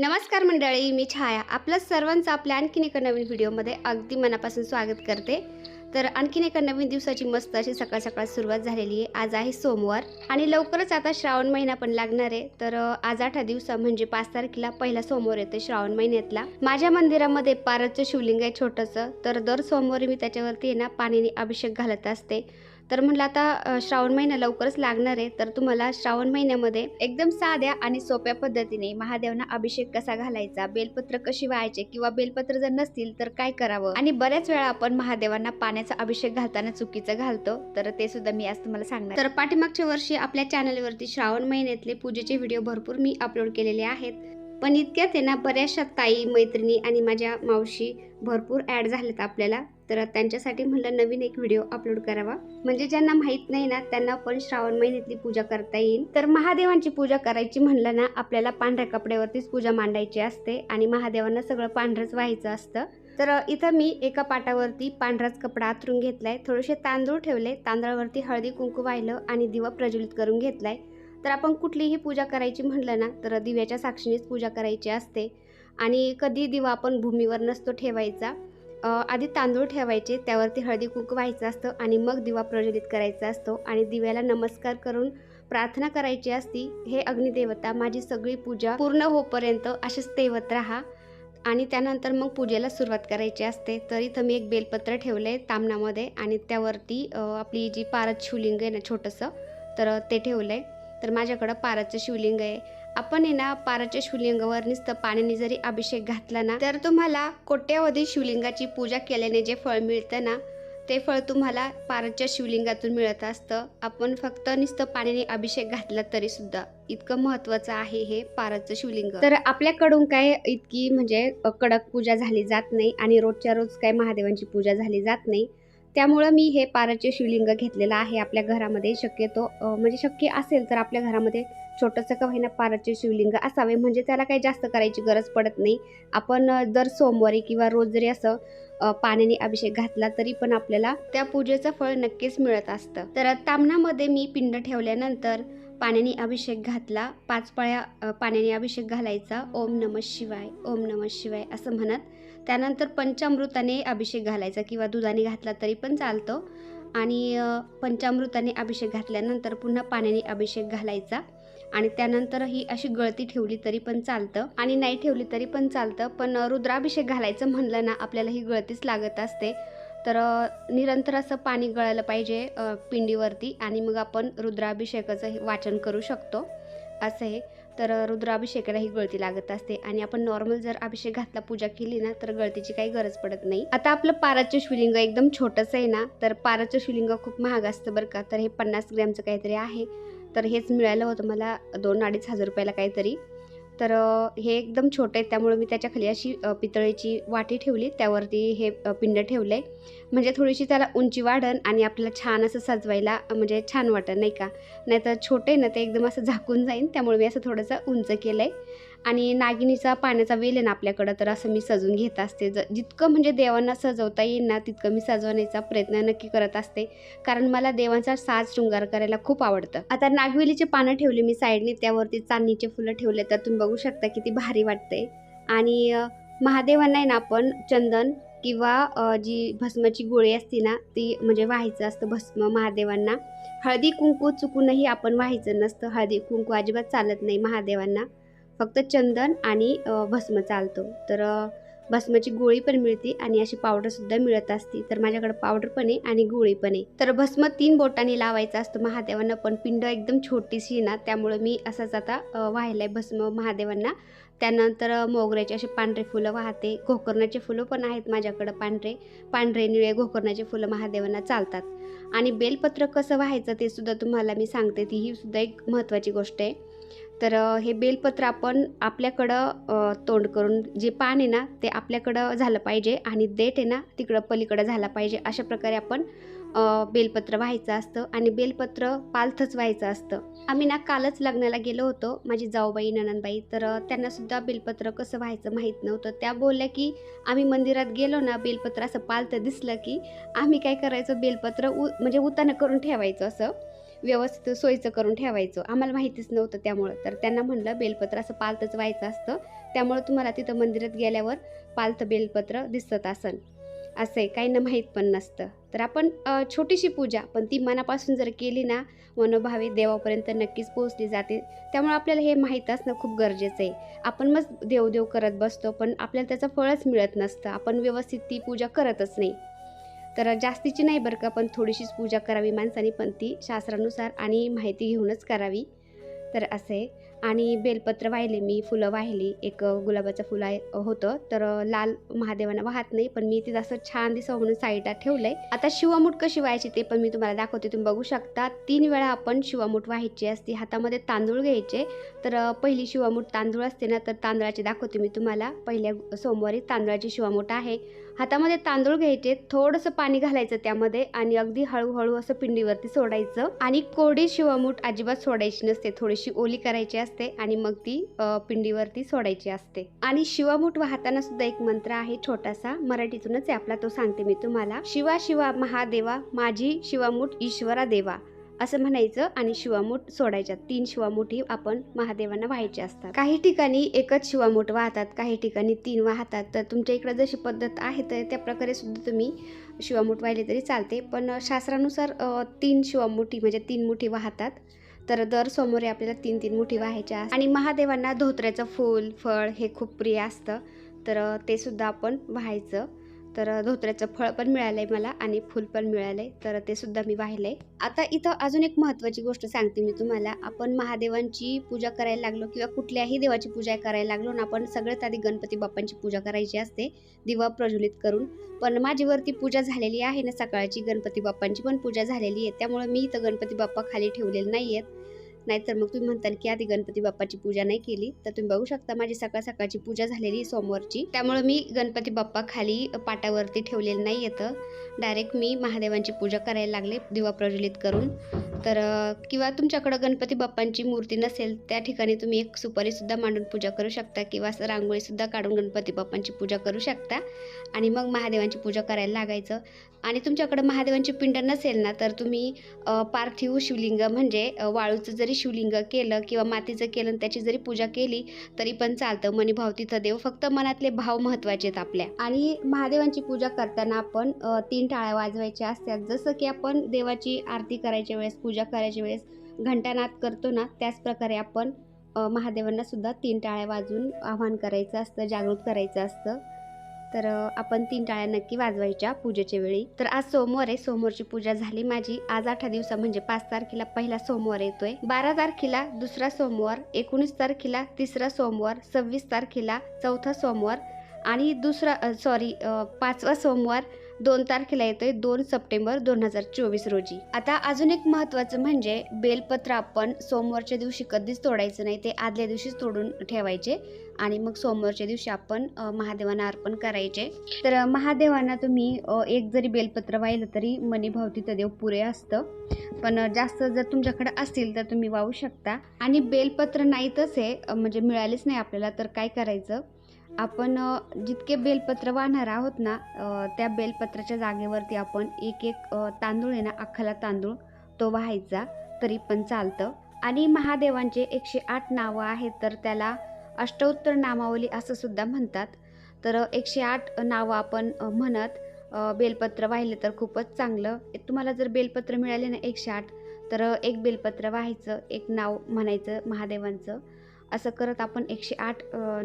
नमस्कार मंडळी मी छाया. आपलं सर्वांचं आपल्या आणखीन एका नवीन व्हिडिओमध्ये अगदी मनापासून स्वागत करते. तर आणखीन एका नवीन दिवसाची मस्त अशी सकाळ सकाळ सुरुवात झालेली आहे. आज आहे सोमवार आणि लवकरच आता श्रावण महिना पण लागणार आहे. तर आज आठ दिवसा म्हणजे पाच तारखेला पहिला सोमवार येते श्रावण महिन्यातला. माझ्या मंदिरामध्ये पारचं शिवलिंग आहे छोटंसं. तर दर सोमवारी मी त्याच्यावरती आहे ना पाण्याने अभिषेक घालत असते. तर म्हटलं आता श्रावण महिना लवकरच लागणार आहे. तर तुम्हाला श्रावण महिन्यामध्ये एकदम साध्या आणि सोप्या पद्धतीने महादेवांना अभिषेक कसा घालायचा बेलपत्र कशी व्हायचे किंवा बेलपत्र जर नसतील तर काय करावं? आणि बऱ्याच वेळा आपण महादेवांना पाण्याचा अभिषेक घालताना चुकीचं घालतो. तर ते सुद्धा मी आज तुम्हाला सांगणार तर पाठीमागच्या वर्षी आपल्या चॅनलवरती श्रावण महिन्यातले पूजेचे व्हिडिओ भरपूर मी अपलोड केलेले आहेत. पण इतक्यात आहे ना बऱ्याचशा ताई मैत्रिणी आणि माझ्या मावशी भरपूर ॲड झाल्यात आपल्याला. तर त्यांच्यासाठी म्हणलं नवीन एक व्हिडिओ अपलोड करावा. म्हणजे ज्यांना माहीत नाही ना त्यांना पण श्रावण महिन्यातली पूजा करता येईल. तर महादेवांची पूजा करायची म्हणलं ना आपल्याला पांढऱ्या कपड्यावरतीच पूजा मांडायची असते आणि महादेवांना सगळं पांढरंच व्हायचं असतं. तर इथं मी एका पाटावरती पांढराच कपडा आथरून घेतलाय. थोडेसे तांदूळ ठेवले. तांदळावरती हळदी कुंकू वाहिलं आणि दिवा प्रज्वलित करून घेतलाय. तर आपण कुठलीही पूजा करायची म्हणलं ना तर दिव्याच्या साक्षीनेच पूजा करायची असते. आणि कधी दिवा आपण भूमीवर नसतो ठेवायचा. आधी तांदूळ ठेवायचे त्यावरती हळदी कुंकू व्हायचं असतं आणि मग दिवा प्रज्वलित करायचा असतो आणि दिव्याला नमस्कार करून प्रार्थना करायची असती. हे अग्निदेवता माझी सगळी पूजा पूर्ण होईपर्यंत असेच तेवत राहा आणि त्यानंतर मग पूजेला सुरुवात करायची असते. तर इथं मी एक बेलपत्र ठेवलं आहे तामणामध्ये आणि त्यावरती आपली जी पारद शिवलिंग आहे ना छोटंसं तर ते ठेवलं आहे तर माझ्याकडं पारदचं शिवलिंग आहे. आपण आहे ना पाराच्या शिवलिंगावर नुसतं पाण्याने जरी अभिषेक घातला ना तर तुम्हाला कोट्यावधी शिवलिंगाची पूजा केल्याने जे फळ मिळतं ना ते फळ तुम्हाला पाराच्या शिवलिंगातून मिळत असतं. आपण फक्त नुसतं पाण्याने अभिषेक घातला तरी सुद्धा इतकं महत्त्वाचं आहे हे पाराचं शिवलिंग. तर आपल्याकडून काय इतकी म्हणजे कडक पूजा झाली जात नाही आणि रोजच्या रोज काय महादेवांची पूजा झाली जात नाही. त्यामुळं मी हे पाराचे शिवलिंग घेतलेलं आहे आपल्या घरामध्ये. शक्यतो म्हणजे शक्य असेल तर आपल्या घरामध्ये छोटंसं का होईना पाराचे शिवलिंग असावे म्हणजे त्याला काही जास्त करायची गरज पडत नाही. आपण दर सोमवारी किंवा रोज जरी असं पाण्याने अभिषेक घातला तरी पण आपल्याला त्या पूजेचं फळ नक्कीच मिळत असतं. तर तामणामध्ये मी पिंड ठेवल्यानंतर पाण्याने अभिषेक घातला. पाच पाळ्या पाण्याने अभिषेक घालायचा. ओम नम शिवाय ओम नम शिवाय असं म्हणत. त्यानंतर पंचामृताने अभिषेक घालायचा किंवा दुधाने घातला तरी पण चालतो. आणि पंचामृताने अभिषेक घातल्यानंतर पुन्हा पाण्याने अभिषेक घालायचा. आणि त्यानंतर ही अशी गळती ठेवली तरी पण चालतं. आणि नाही ठेवली तरी पण चालतं. पण रुद्राभिषेक घालायचं म्हणलं ना आपल्याला ही गळतीच लागत असते. तर निरंतर असं पाणी गळायला पाहिजे पिंडीवरती आणि मग आपण रुद्राभिषेकाचं हे वाचन करू शकतो. असं हे. तर रुद्राभिषेकाला ही गळती लागत असते. आणि आपण नॉर्मल जर अभिषेक घातला पूजा केली ना तर गळतीची काही गरज पडत नाही. आता आपलं पाराचं शिवलिंग एकदम छोटंसं आहे ना तर पाराचं शिवलिंग खूप महाग असतं बरं का. तर हे पन्नास ग्रॅमचं काहीतरी आहे. तर हेच मिळालं होतं मला दोन अडीच हजार रुपयाला काहीतरी. तर हे एकदम छोटं आहे त्यामुळे मी त्याच्याखाली अशी पितळेची वाटी ठेवली त्यावरती हे पिंड ठेवलं आहे म्हणजे थोडीशी त्याला उंची वाढन आणि आपल्याला छान असं सजवायला म्हणजे छान वाटन नाही का? नाही तर छोटे ना ते एकदम असं झाकून जाईन त्यामुळे मी असं थोडंसं उंच केलं आहे आणि नागिनीचा पाण्याचा वेल आहे ना आपल्याकडं तर असं मी सजून घेत असते. ज जितकं म्हणजे देवांना सजवता येईल ना तितकं मी सजवण्याचा प्रयत्न नक्की करत असते. कारण मला देवांचा साज शृंगार करायला खूप आवडतं. आता नागवेलीचे पानं ठेवले मी साईडने त्यावरती चांदणीचे फुलं ठेवले तर तुम्ही बघू शकता किती भारी वाटते आणि महादेवांना आहे ना आपण चंदन किंवा जी भस्माची गोळी असते ना ती म्हणजे व्हायचं असतं भस्म महादेवांना. हळदी कुंकू चुकूनही आपण व्हायचं नसतं. हळदी कुंकू अजिबात चालत नाही महादेवांना. फक्त चंदन आणि भस्म चालतो. तर भस्माची गोळी पण मिळते आणि अशी पावडरसुद्धा मिळत असते. तर माझ्याकडे पावडर पण आहे आणि गोळी पण आहे. तर भस्म तीन बोटांनी लावायचा असतो. महादेवांना पण पिंड एकदम छोटीशी ना त्यामुळं मी असंच आता व्हायला वाहिलं आहे भस्म महादेवांना. त्यानंतर मोगऱ्याचे असे पांढरे फुलं वाहते. गोकर्णाचे फुलं पण आहेत माझ्याकडं पांढरे. पांढरे निळे गोकर्णाचे फुलं महादेवांना चालतात. आणि बेलपत्र कसं व्हायचं ते सुद्धा तुम्हाला मी सांगते. ती ही सुद्धा एक महत्त्वाची गोष्ट आहे. तर हे बेलपत्र आपण आपल्याकडं तोंड करून जे पान आहे ना ते आपल्याकडं झालं पाहिजे आणि देठ आहे ना तिकडं पलीकडं झाला पाहिजे अशा प्रकारे आपण बेलपत्र व्हायचं असतं आणि बेलपत्र पालथच व्हायचं असतं. आम्ही ना कालच लग्नाला गेलो होतो माझी जाऊबाई ननंदबाई तर त्यांनासुद्धा बेलपत्र कसं व्हायचं माहीत नव्हतं. त्या बोलल्या की आम्ही मंदिरात गेलो ना बेलपत्र असं पालथं दिसलं की आम्ही काय करायचं? बेलपत्र उ म्हणजे उतानं करून ठेवायचं असं. व्यवस्थित सोयीचं करून ठेवायचं. आम्हाला माहितीच नव्हतं त्यामुळं. तर त्यांना म्हणलं बेलपत्र असं पालतंच व्हायचं असतं. त्यामुळं तुम्हाला तिथं मंदिरात गेल्यावर पालतं बेलपत्र दिसत असन. असं आहे काहींना माहीत पण नसतं. तर आपण छोटीशी पूजा पण ती मनापासून जर केली ना मनोभावे देवापर्यंत नक्कीच पोहोचली जाते. त्यामुळे आपल्याला हे माहीत असणं खूप गरजेचं आहे आपण मग देवदेव करत बसतो पण आपल्याला त्याचं फळच मिळत नसतं. आपण व्यवस्थित ती पूजा करतच नाही. तर जास्तीची नाही बरं का पण थोडीशीच पूजा करावी माणसाने पण ती शास्त्रानुसार आणि माहिती घेऊनच करावी. तर असे. आणि बेलपत्र वाहिले मी फुलं वाहिली. एक गुलाबाचं फुलं आहे होतं. तर लाल महादेवांना वाहत नाही पण मी ते असं छान दिसावं म्हणून साईडला ठेवलं आहे आता शिवामूठ कशी व्हायची ते पण मी तुम्हाला दाखवते तुम्ही बघू शकता. तीन वेळा आपण शिवामूठ व्हायची असते. हातामध्ये तांदूळ घ्यायचे. तर पहिली शिवामूठ तांदूळ असते ना तर तांदळाची दाखवते मी तुम्हाला. पहिल्या सोमवारी तांदळाची शिवामूठ आहे. हातामध्ये तांदूळ घ्यायचे थोडंसं पाणी घालायचं त्यामध्ये आणि अगदी हळूहळू असं पिंडीवरती सोडायचं. आणि कोरडी शिवामूठ अजिबात सोडायची नसते थोडीशी ओली करायची असते आणि मग ती पिंडीवरती सोडायची असते. आणि शिवामूठ वाहताना सुद्धा एक मंत्र आहे छोटासा मराठीतूनच आहे आपला तो सांगते मी तुम्हाला. शिवा शिवा महादेवा माझी शिवामूठ ईश्वरा देवा असं म्हणायचं आणि शिवामूठ सोडायच्या. तीन शिवामुठी आपण महादेवांना व्हायचे असतात. काही ठिकाणी एकच शिवामूठ वाहतात काही ठिकाणी तीन वाहतात. तर तुमच्या इकडे जशी पद्धत आहे तर त्या प्रकारे सुद्धा तुम्ही शिवामूठ वाहिले तरी चालते. पण शास्त्रानुसार तीन शिवामुठी म्हणजे तीन मुठी वाहतात. तर दर सोमवारी आपल्याला तीन तीन मुठी व्हायच्या आणि महादेवांना धोत्र्याचं फूल फळ हे खूप प्रिय असतं. तर ते सुद्धा आपण व्हायचं. तर धोत्र्याचं फळ पण मिळालं आहे मला आणि फूल पण मिळालं आहे तर ते सुद्धा मी वाहिलंय. आता इथं अजून एक महत्त्वाची गोष्ट सांगते मी तुम्हाला. आपण महादेवांची पूजा करायला लागलो किंवा कुठल्याही देवाची पूजा करायला लागलो ना आपण सगळ्यात आधी गणपती बाप्पांची पूजा करायची असते दिवा प्रज्वलित करून. पण माझीवरती पूजा झालेली आहे ना सकाळची गणपती बाप्पांची पण पूजा झालेली आहे. त्यामुळे मी इथं गणपती बाप्पा खाली ठेवलेले नाही आहेत नाहीतर मग तुम्ही म्हणताल की आधी गणपती बाप्पाची पूजा नाही केली. तर तुम्ही बघू शकता माझी सकाळ सकाळची पूजा झालेली सोमवारची. त्यामुळे मी गणपती बाप्पा खाली पाटावरती ठेवलेलं नाही येतं. डायरेक्ट मी महादेवांची पूजा करायला लागले दिवा प्रज्वलित करून. तर किंवा तुमच्याकडं गणपती बाप्पांची मूर्ती नसेल त्या ठिकाणी तुम्ही एक सुपारीसुद्धा मांडून पूजा करू शकता किंवा रांगोळीसुद्धा काढून गणपती बाप्पांची पूजा करू शकता. आणि मग महादेवांची पूजा करायला लागायचं. आणि तुमच्याकडं महादेवांची पिंड नसेल ना तर तुम्ही पार्थिव शिवलिंग म्हणजे वाळूचं जरी जरी शिवलिंग केलं किंवा मातीचं केलं त्याची जरी पूजा केली तरी पण चालतं. मनी भाव तिथं देव. फक्त मनातले भाव महत्त्वाचे आहेत आपल्या. आणि महादेवांची पूजा करताना आपण तीन टाळ्या वाजवायच्या असतात. जसं की आपण देवाची आरती करायच्या वेळेस पूजा करायच्या वेळेस घंटानाद करतो ना त्याचप्रकारे आपण महादेवांना सुद्धा तीन टाळ्या वाजवून आवाहन करायचं असतं जागृत करायचं असतं. तर आपण तीन टाळ्या नक्की वाजवायच्या पूजेच्या वेळी. तर आज सोमवार आहे सोमवारची पूजा झाली माझी. आज आठ दिवसा म्हणजे पाच तारखेला पहिला सोमवार येतोय. बारा तारखेला दुसरा सोमवार एकोणीस तारखेला तिसरा सोमवार सव्वीस तारखेला चौथा सोमवार आणि दुसरा सॉरी पाचवा सोमवार दोन तारखेला येतोय दोन सप्टेंबर दोन हजार चोवीस रोजी. आता अजून एक महत्त्वाचं म्हणजे बेलपत्र आपण सोमवारच्या दिवशी कधीच तोडायचं नाही ते आदल्या दिवशीच तोडून ठेवायचे आणि मग सोमवारच्या दिवशी आपण महादेवांना अर्पण करायचे. तर महादेवांना तुम्ही एक जरी बेलपत्र वाहिलं तरी मनीभावती तिथं देव पुरे असतं. पण जास्त जर तुमच्याकडे असतील तर तुम्ही वाहू शकता. आणि बेलपत्र नाहीतच आहे म्हणजे मिळालेच नाही आपल्याला तर काय करायचं? आपण जितके बेलपत्र वाहणार आहोत ना त्या बेलपत्राच्या जागेवरती आपण एक एक तांदूळ आहे ना अख्खाला तांदूळ तो वाहायचा तरी पण चालतं. आणि महादेवांचे एकशे आठ नावं आहेत तर त्याला अष्टोत्तर नामावली असं सुद्धा म्हणतात. तर एकशे आठ नावं आपण म्हणत बेलपत्र वाहिले तर खूपच चांगलं. तुम्हाला जर बेलपत्र मिळाले ना एकशे आठ तर एक बेलपत्र वाहायचं एक नाव म्हणायचं महादेवांचं. असं करत आपण एकशे आठ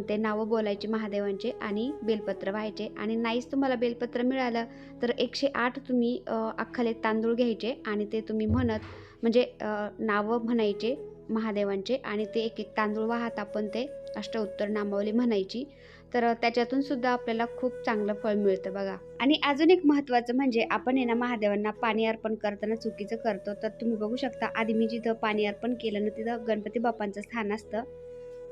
ते नावं बोलायचे महादेवांचे आणि बेलपत्र व्हायचे. आणि नाहीच तुम्हाला बेलपत्र मिळालं तर एकशे आठ तुम्ही अख्खाले तांदूळ घ्यायचे आणि ते तुम्ही म्हणत म्हणजे नावं म्हणायचे महादेवांचे आणि ते एक एक तांदूळ वाहत आपण ते अष्टोत्तर नामावली म्हणायची. तर त्याच्यातून सुद्धा आपल्याला खूप चांगलं फळ मिळतं बघा. आणि अजून एक महत्त्वाचं म्हणजे आपण ना महादेवांना पाणी अर्पण करताना चुकीचं करतो. तर तुम्ही बघू शकता आधी मी जिथं पाणी अर्पण केलं ना तिथं गणपती बाप्पांचं स्थान असतं.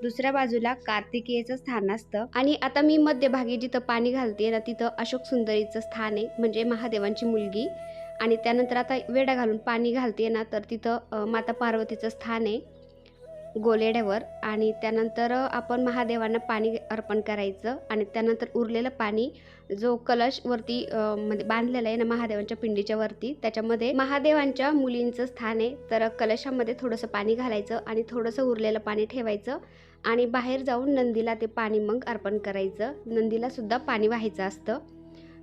दुसऱ्या बाजूला कार्तिकेयचं स्थान असतं. आणि आता मी मध्यभागी जिथं पाणी घालते ना तिथं अशोक सुंदरीचं स्थान आहे म्हणजे महादेवांची मुलगी. आणि त्यानंतर आता वेडा घालून पाणी घालते ना तर तिथं माता पार्वतीचं स्थान आहे गोलेड्यावर आणि त्यानंतर आपण महादेवांना पाणी अर्पण करायचं. आणि त्यानंतर उरलेलं पाणी जो कलश वरती मध्ये म्हणजे बांधलेला आहे ना महादेवांच्या पिंडीच्या वरती त्याच्यामध्ये महादेवांच्या मुलींचं स्थान आहे. तर कलशामध्ये थोडंसं पाणी घालायचं आणि थोडंसं उरलेलं पाणी ठेवायचं. आणि बाहेर जाऊन नंदीला ते पाणी मग अर्पण करायचं. नंदीलासुद्धा पाणी व्हायचं असतं.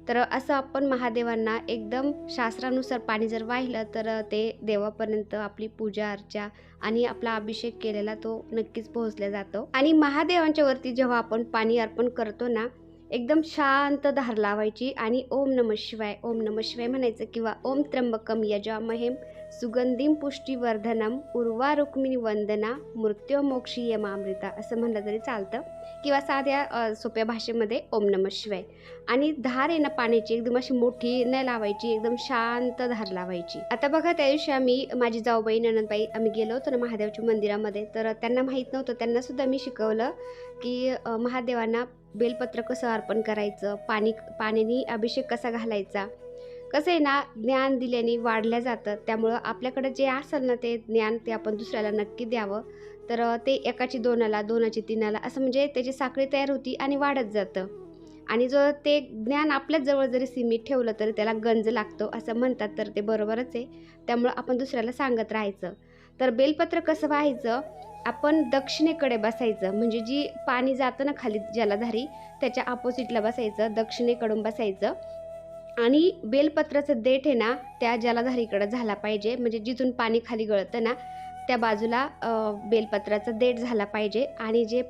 तर असं आपण महादेवांना एकदम शास्त्रानुसार पाणी जर वाहिलं तर ते देवापर्यंत आपली पूजा अर्चा आणि आपला अभिषेक केलेला तो नक्कीच पोहोचला जातो. आणि महादेवांच्या वरती जेव्हा आपण पाणी अर्पण करतो ना एकदम शांत धार लावायची आणि ओम नम शिवाय ओम नम शिवाय म्हणायचं किंवा ओम त्र्यंबकम यजामहेम सुगंधीम पुष्टीवर्धनम उर्वा रुक्मिणी वंदना मृत्युमोक्षी यमामृता असं म्हणलं तरी चालतं. किंवा साध्या सोप्या भाषेमध्ये ओम नम शिवाय. आणि धार आहे ना पाण्याची एकदम अशी मोठी नाही लावायची एकदम शांत धार लावायची. आता बघा त्या दिवशी आम्ही माझी जाऊबाई ननंदबाई आम्ही गेलो होतो ना महादेवच्या मंदिरामध्ये. तर त्यांना माहीत नव्हतं त्यांना सुद्धा मी शिकवलं की महादेवांना बेलपत्र कसं अर्पण करायचं पाणी पाण्याने अभिषेक कसा घालायचा कसं आहे ना ज्ञान दिल्याने वाढल्या जातं. त्यामुळं आपल्याकडं जे असेल ना ते ज्ञान ते आपण दुसऱ्याला नक्की द्यावं. तर ते एकाची दोनाला दोनाची तीनाला असं म्हणजे त्याची साखळी तयार होती आणि वाढत जातं. आणि जो ते ज्ञान आपल्याच जवळ जरी सीमित ठेवलं तरी त्याला गंज लागतो असं म्हणतात तर ते बरोबरच आहे. त्यामुळं आपण दुसऱ्याला सांगत राहायचं. तर बेलपत्र कसं व्हायचं? आपण दक्षिणेकडे बसायचं. म्हणजे जी पाणी जातं ना खाली जलाधारी त्याच्या अपोजिटला बसायचं. दक्षिणेकडून बसायचं. आणि बेलपत्राचं देठ आहे ना त्या जलाधारीकडं झाला पाहिजे म्हणजे जिथून पाणी खाली गळतं ना त्या बाजूला बेलपत्राचं बेलपत्राचा देठ झाला पाहिजे आणि जे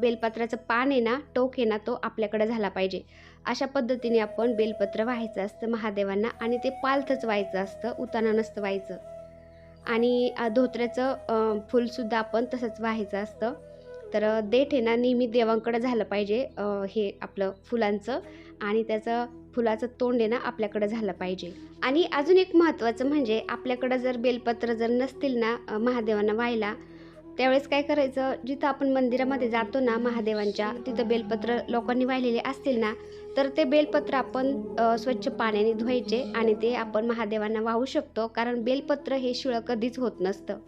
बेलपत्राचं पान आहे ना टोक आहे ना तो आपल्याकडे झाला पाहिजे. अशा पद्धतीने आपण बेलपत्र व्हायचं असतं महादेवांना आणि ते पालथंच व्हायचं असतं उताना नसतं व्हायचं. आणि धोत्र्याचं फुलसुद्धा आपण तसंच व्हायचं असतं. तर देठ आहे ना नेहमी देवांकडं झालं पाहिजे हे आपलं फुलांचं आणि त्याचं फुलाचं तोंड आहे ना आपल्याकडं झालं पाहिजे. आणि अजून एक महत्त्वाचं म्हणजे आपल्याकडं जर बेलपत्र जर नसतील ना महादेवांना व्हायला त्यावेळेस काय करायचं जिथं आपण मंदिरामध्ये जातो ना महादेवांच्या तिथं बेलपत्र लोकांनी वाहिलेले असतील ना तर ते बेलपत्र आपण स्वच्छ पाण्याने धुवायचे आणि ते आपण महादेवांना वाहू शकतो कारण बेलपत्र हे शिळं कधीच होत नसतं.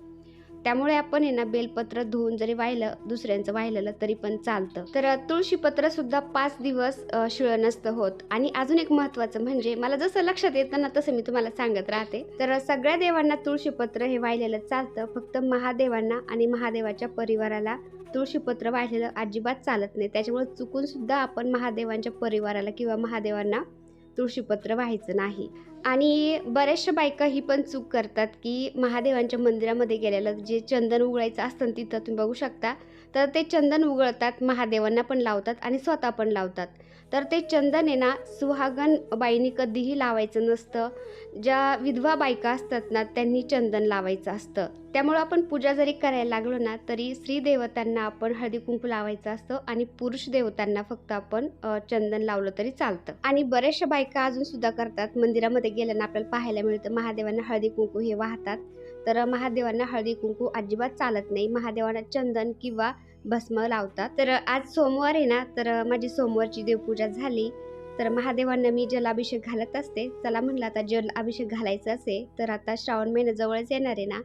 त्यामुळे आपण हे ना बेलपत्र धुवून जरी वाहिलं दुसऱ्यांचं वाहिलेलं तरी पण चालतं. तर तुळशीपत्र सुद्धा पाच दिवस शिळ नसतं होत. आणि अजून एक महत्त्वाचं म्हणजे मला जसं लक्षात येतं ना तसं मी तुम्हाला सांगत राहते. तर सगळ्या देवांना तुळशीपत्र हे वाहिलेलं चालतं. फक्त महादेवांना आणि महादेवाच्या परिवाराला तुळशीपत्र वाहिलेलं अजिबात चालत नाही. त्याच्यामुळे चुकून सुद्धा आपण महादेवांच्या परिवाराला किंवा महादेवांना तुळशीपत्र व्हायचं नाही. आणि बऱ्याचशा बायका ही पण चूक करतात की महादेवांच्या मंदिरामध्ये गेलेलं जे चंदन उघडायचं असतं तिथं तुम्ही बघू शकता. तर ते चंदन उगळतात महादेवांना पण लावतात आणि स्वतः पण लावतात. तर ते चंदन आहे ना सुहागन बाईनी कधीही लावायचं नसतं. ज्या विधवा बायका असतात ना त्यांनी चंदन लावायचं असतं. त्यामुळं आपण पूजा जरी करायला लागलो ना तरी स्त्रीदेवतांना आपण हळदी कुंकू लावायचं असतं आणि पुरुष देवतांना फक्त आपण चंदन लावलं तरी चालतं. आणि बऱ्याचशा बायका अजून सुद्धा करतात. मंदिरामध्ये गेल्यानं आपल्याला पाहायला मिळतं महादेवांना हळदी कुंकू हे वाहतात. तर महादेवांना हळदी कुंकू अजिबात चालत नाही. महादेवांना चंदन किंवा भस्म लावतात. तर आज सोमवार आहे ना तर माझी सोमवारची देवपूजा झाली. तर महादेवांना मी जलाभिषेक घालत असते. चला म्हणलं आता जल अभिषेक घालायचा असेल तर आता श्रावण महिना जवळच येणार आहे ना.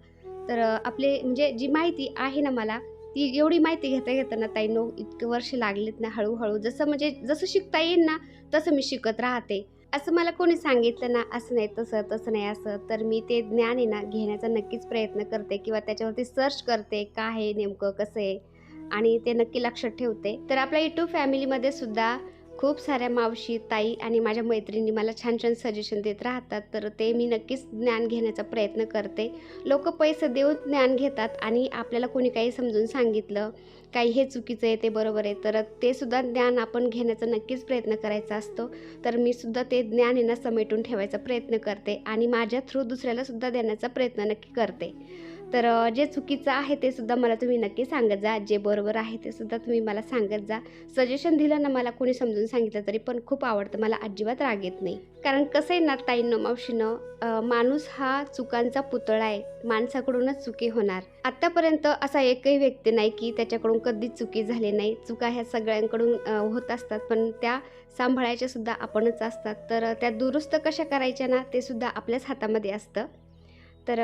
तर आपले म्हणजे जी माहिती आहे ना मला ती एवढी माहिती घेता घेताना ताई नो इतके वर्ष लागलेत ना हळूहळू. जसं म्हणजे जसं शिकता येईल ना तसं मी शिकत राहते. असं मला कोणी सांगितलं ना असं नाही तसं तसं नाही असं तर मी ते ज्ञान आहे ना घेण्याचा नक्कीच प्रयत्न करते किंवा त्याच्यावरती सर्च करते काय आहे नेमकं कसं आहे. आणि ते नक्की लक्षात ठेवते. तर आपल्या युट्यूब फॅमिलीमध्ये सुद्धा खूप साऱ्या मावशी ताई आणि माझ्या मैत्रिणी मला छान छान सजेशन देत राहतात. तर ते मी नक्कीच ज्ञान घेण्याचा प्रयत्न करते. लोक पैसे देऊन ज्ञान घेतात आणि आपल्याला कोणी काही समजून सांगितलं काही हे चुकीचं आहे ते बरोबर आहे तर ते सुद्धा ज्ञान आपण घेण्याचा नक्कीच प्रयत्न करायचा असतो. तर मी सुद्धा ते ज्ञान यांना ना समेटून ठेवायचा प्रयत्न करते आणि माझ्या थ्रू दुसऱ्याला सुद्धा देण्याचा प्रयत्न नक्की करते. तर जे चुकीचं आहे ते सुद्धा मला तुम्ही नक्की सांगत जा. जे बरोबर आहे ते सुद्धा तुम्ही मला सांगत जा. सजेशन दिलं ना मला कोणी समजून सांगितलं तरी पण खूप आवडतं. मला अजिबात राग येत नाही. कारण कसं आहे ना ताईनं मावशीनं माणूस हा चुकांचा पुतळा आहे. माणसाकडूनच चुकी होणार. आत्तापर्यंत असा एकही व्यक्ती नाही की त्याच्याकडून कधीच चुकी झाली नाही. चुका ह्या सगळ्यांकडून होत असतात. पण त्या सांभाळायच्या सुद्धा आपणच असतात. तर त्या दुरुस्त कशा करायच्या ना ते सुद्धा आपल्याच हातामध्ये असतं. तर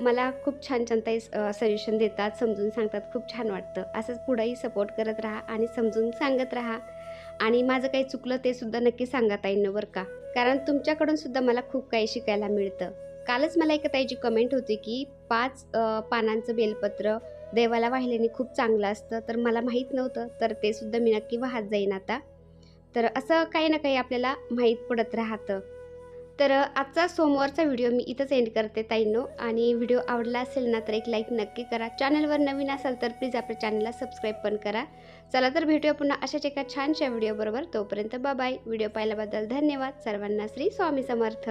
मला खूप छान छान ताई सजेशन देतात समजून सांगतात खूप छान वाटतं. असंच पुढेही सपोर्ट करत राहा आणि समजून सांगत राहा. आणि माझं काही चुकलं ते सुद्धा नक्की सांगा ताईंनो बरं का. कारण तुमच्याकडून सुद्धा मला खूप काही शिकायला मिळतं. कालच मला एका ताईची कमेंट होती की पाच पानांचं बेलपत्र देवाला वाहिल्याने खूप चांगलं असतं तर मला माहीत नव्हतं तर ते सुद्धा मी नक्की वाहत जाईन आता. तर असं काही ना काही आपल्याला माहीत पडत राहतं. तर आजचा सोमवारचा व्हिडिओ मी इथंच एंड करते ताईंनो. आणि व्हिडिओ आवडला असेल ना तर एक लाईक नक्की करा. चॅनलवर नवीन असाल तर प्लीज आपल्या चॅनलला सबस्क्राईब पण करा. चला तर भेटूया पुन्हा अशाच एका छानशा व्हिडिओबरोबर तोपर्यंत बाय व्हिडिओ पाहिल्याबद्दल धन्यवाद. सर्वांना श्री स्वामी समर्थ.